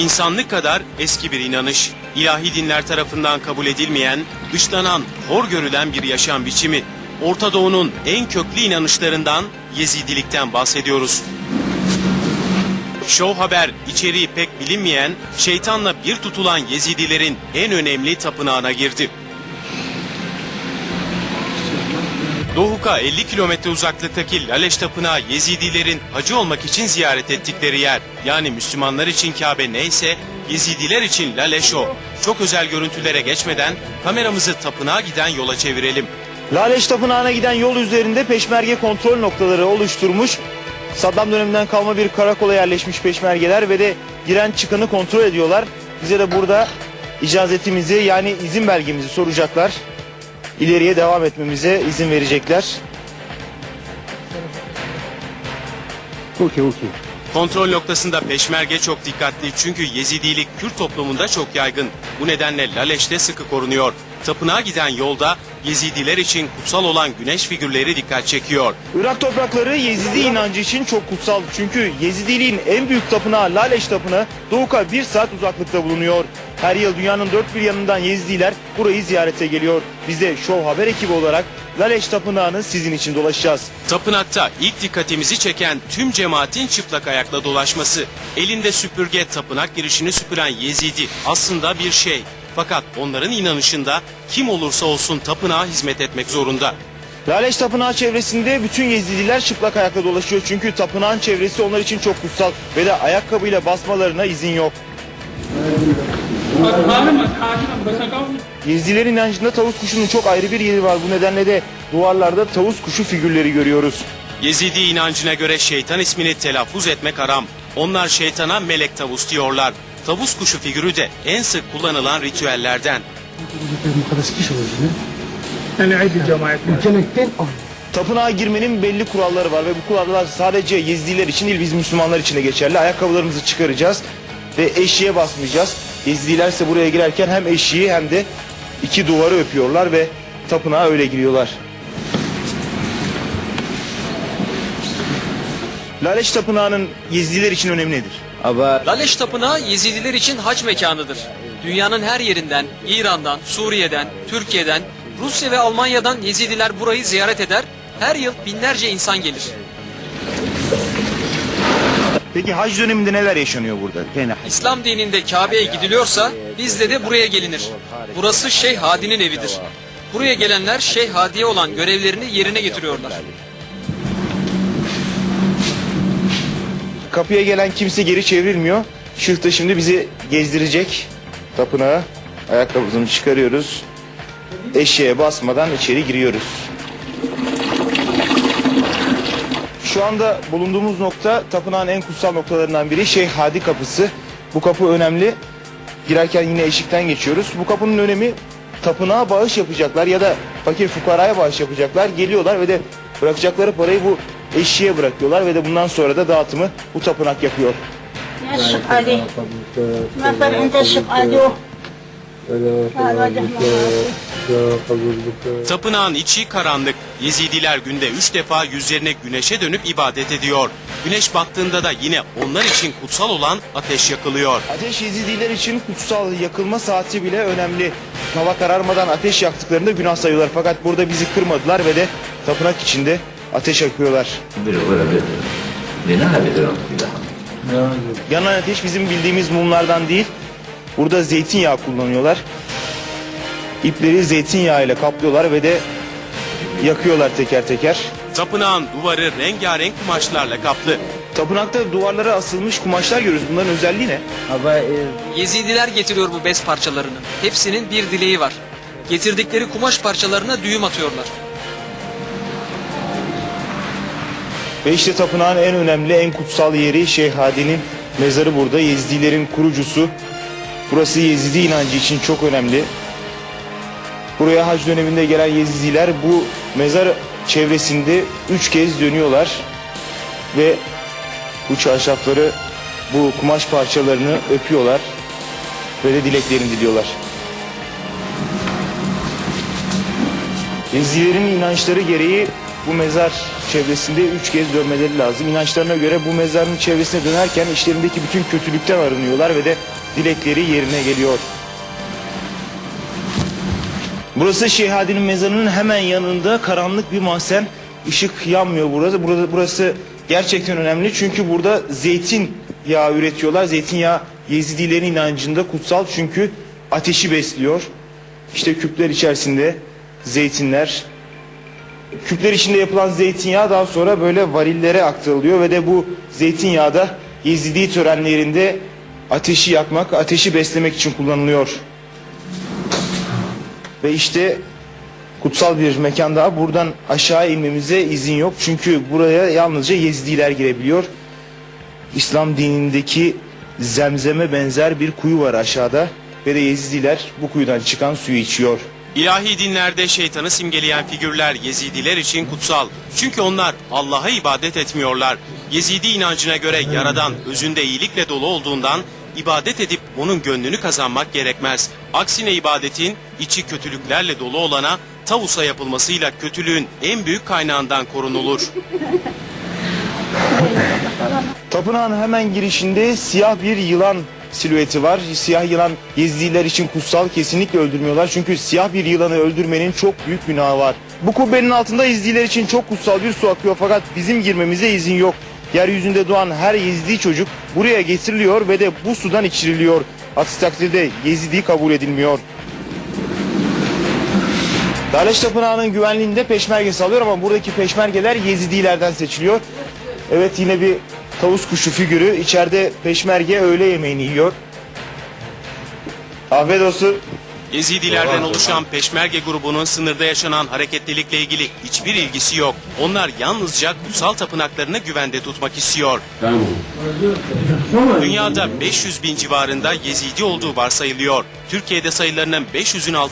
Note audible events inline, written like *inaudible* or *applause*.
İnsanlık kadar eski bir inanış. İlahi dinler tarafından kabul edilmeyen, dışlanan, hor görülen bir yaşam biçimi. Orta Doğu'nun en köklü inanışlarından Yezidilikten bahsediyoruz. Show Haber içeriği pek bilinmeyen, şeytanla bir tutulan Yezidilerin en önemli tapınağına girdi. Doğuka 50 kilometre uzaklıktaki Laleş Tapınağı Yezidilerin hacı olmak için ziyaret ettikleri yer. Yani Müslümanlar için Kabe neyse Yezidiler için Laleş o. Çok özel görüntülere geçmeden kameramızı tapınağa giden yola çevirelim. Laleş Tapınağı'na giden yol üzerinde peşmerge kontrol noktaları oluşturmuş. Saddam döneminden kalma bir karakola yerleşmiş peşmergeler ve de giren çıkanı kontrol ediyorlar. Bize de burada icazetimizi yani izin belgemizi soracaklar. İleriye devam etmemize izin verecekler. Okey okey. Kontrol noktasında peşmerge çok dikkatli çünkü Yezidilik Kürt toplumunda çok yaygın. Bu nedenle Laleş'te sıkı korunuyor. Tapınağa giden yolda Yezidiler için kutsal olan güneş figürleri dikkat çekiyor. Irak toprakları Yezidi inancı için çok kutsal. Çünkü Yezidiliğin en büyük tapınağı Laleş Tapınağı Doğuka bir saat uzaklıkta bulunuyor. Her yıl dünyanın dört bir yanından Yezidiler burayı ziyarete geliyor. Biz de Show Haber ekibi olarak Laleş Tapınağı'nı sizin için dolaşacağız. Tapınakta ilk dikkatimizi çeken tüm cemaatin çıplak ayakla dolaşması. Elinde süpürge tapınak girişini süpüren Yezidi aslında bir şey. Fakat onların inanışında kim olursa olsun tapınağa hizmet etmek zorunda. Laleş Tapınağı çevresinde bütün Yezidiler çıplak ayakla dolaşıyor. Çünkü tapınağın çevresi onlar için çok kutsal ve de ayakkabıyla basmalarına izin yok. Gezdiler inancında tavus kuşunun çok ayrı bir yeri var. Bu nedenle de duvarlarda tavus kuşu figürleri görüyoruz. Yezidi inancına göre şeytan ismini telaffuz etmek haram. Onlar şeytana melek tavus diyorlar. Tavus kuşu figürü de en sık kullanılan ritüellerden. Tapınağa girmenin belli kuralları var ve bu kurallar sadece Yezidiler için değil biz Müslümanlar için de geçerli. Ayakkabılarımızı çıkaracağız ve eşiğe basmayacağız. Yezidiler ise buraya girerken hem eşiği hem de iki duvarı öpüyorlar ve tapınağa öyle giriyorlar. Laleş Tapınağı'nın Yezidiler için önemi nedir? Laleş Tapınağı Yezidiler için hac mekanıdır. Dünyanın her yerinden, İran'dan, Suriye'den, Türkiye'den, Rusya ve Almanya'dan Yezidiler burayı ziyaret eder. Her yıl binlerce insan gelir. Peki hac döneminde neler yaşanıyor burada? İslam dininde Kabe'ye gidiliyorsa bizde de buraya gelinir. Burası Şeyh Hadi'nin evidir. Buraya gelenler Şeyh Hadi'ye olan görevlerini yerine getiriyorlar. Kapıya gelen kimse geri çevrilmiyor. Şıh da şimdi bizi gezdirecek tapınağa. Ayakkabımızı çıkarıyoruz. Eşeğe basmadan içeri giriyoruz. Şu anda bulunduğumuz nokta tapınağın en kutsal noktalarından biri Şeyh Hadi kapısı. Bu kapı önemli. Girerken yine eşikten geçiyoruz. Bu kapının önemi tapınağa bağış yapacaklar ya da fakir fukaraya bağış yapacaklar. Geliyorlar ve de bırakacakları parayı bu eşiğe bırakıyorlar ve de bundan sonra da dağıtımı bu tapınak yapıyor. يا الشق علي ما صار انت الشق عليه قال وجه Tapınağın içi karanlık. Yezidiler günde üç defa yüzlerine güneşe dönüp ibadet ediyor. Güneş battığında da yine onlar için kutsal olan ateş yakılıyor. Ateş Yezidiler için kutsal yakılma saati bile önemli. Hava kararmadan ateş yaktıklarında günah sayıyorlar. Fakat burada bizi kırmadılar ve de tapınak içinde ateş yakıyorlar. Yanan ateş bizim bildiğimiz mumlardan değil. Burada zeytinyağı kullanıyorlar. İpleri zeytinyağı ile kaplıyorlar ve de yakıyorlar teker teker. Tapınağın duvarı rengarenk kumaşlarla kaplı. Tapınakta duvarlara asılmış kumaşlar görüyoruz. Bunların özelliği ne? Yezidiler getiriyor bu bez parçalarını. Hepsinin bir dileği var. Getirdikleri kumaş parçalarına düğüm atıyorlar. Ve işte tapınağın en önemli, en kutsal yeri Şeyh Hadi'nin mezarı burada. Yezidilerin kurucusu. Burası Yezidi inancı için çok önemli. Buraya hac döneminde gelen Yezidiler bu mezar çevresinde üç kez dönüyorlar. Ve bu çarşafları, bu kumaş parçalarını öpüyorlar. Ve de dileklerini diliyorlar. Yezidilerin inançları gereği bu mezar çevresinde üç kez dönmeleri lazım. İnançlarına göre bu mezarın çevresine dönerken işlerindeki bütün kötülükten arınıyorlar ve de dilekleri yerine geliyor. Burası Şeyh Hadi'nin mezarının hemen yanında karanlık bir mahzen. Işık yanmıyor burada. Burada burası gerçekten önemli çünkü burada zeytin yağı üretiyorlar. Zeytinyağı Yezidilerin inancında kutsal çünkü ateşi besliyor. İşte küpler içerisinde zeytinler. Küpler içinde yapılan zeytinyağı daha sonra böyle varillere aktarılıyor ve de bu zeytinyağı da Yezidi törenlerinde ateşi yakmak, ateşi beslemek için kullanılıyor. Ve işte kutsal bir mekan daha. Buradan aşağı inmemize izin yok. Çünkü buraya yalnızca Yezidiler girebiliyor. İslam dinindeki zemzeme benzer bir kuyu var aşağıda. Ve de Yezidiler bu kuyudan çıkan suyu içiyor. İlahi dinlerde şeytanı simgeleyen figürler Yezidiler için kutsal. Çünkü onlar Allah'a ibadet etmiyorlar. Yezidi inancına göre Yaradan özünde iyilikle dolu olduğundan ibadet edip onun gönlünü kazanmak gerekmez. Aksine ibadetin içi kötülüklerle dolu olana tavusa yapılmasıyla kötülüğün en büyük kaynağından korunulur. *laughs* Tapınağın hemen girişinde siyah bir yılan silüeti var. Siyah yılan Yezidiler için kutsal kesinlikle öldürmüyorlar. Çünkü siyah bir yılanı öldürmenin çok büyük günahı var. Bu kubbenin altında Yezidiler için çok kutsal bir su akıyor fakat bizim girmemize izin yok. Yeryüzünde doğan her Yezidi çocuk buraya getiriliyor ve de bu sudan içiriliyor. Aksi takdirde Yezidi kabul edilmiyor. Daleş Tapınağı'nın güvenliğinde peşmerge sağlıyor ama buradaki peşmergeler Yezidilerden seçiliyor. Evet yine bir tavus kuşu figürü. İçeride peşmerge öğle yemeğini yiyor. Afiyet olsun. Yezidilerden oluşan Peşmerge grubunun sınırda yaşanan hareketlilikle ilgili hiçbir ilgisi yok. Onlar yalnızca kutsal tapınaklarını güvende tutmak istiyor. Dünyada 500 bin civarında Yezidi olduğu varsayılıyor. Türkiye'de sayılarının 500'ün altında